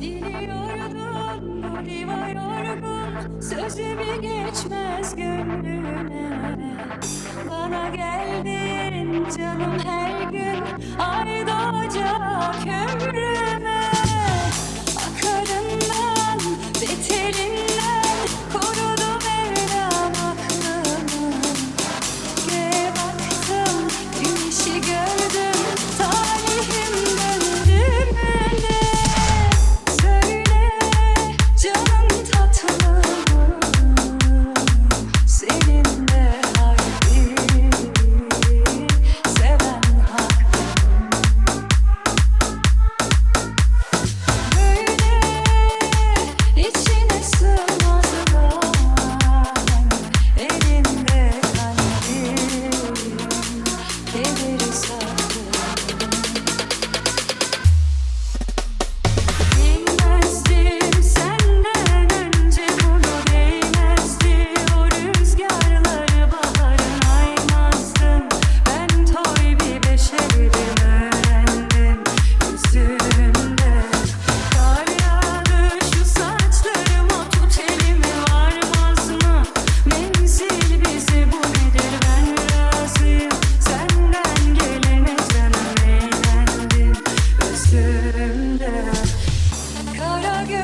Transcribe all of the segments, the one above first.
Biliyordum bu diva yorgun Sözümü geçmez gönlüne. Bana geldin canım her gün. Ay doğacak ömrüme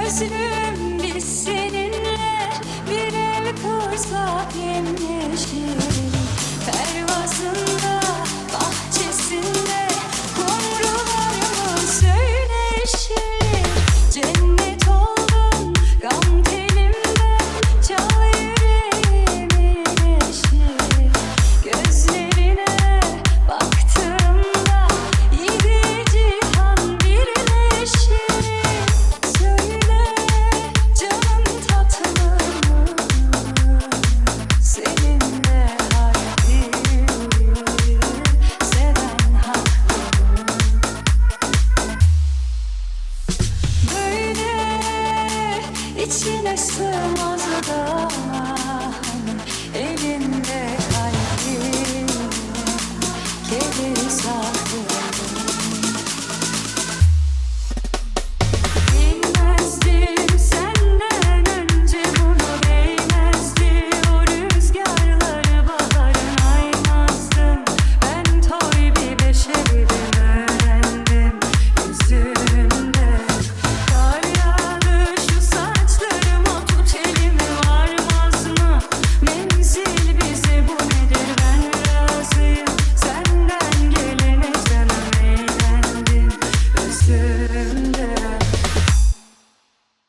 Özlüm biz seninle bir el kursak inmişim Pervasın içine sığmaz da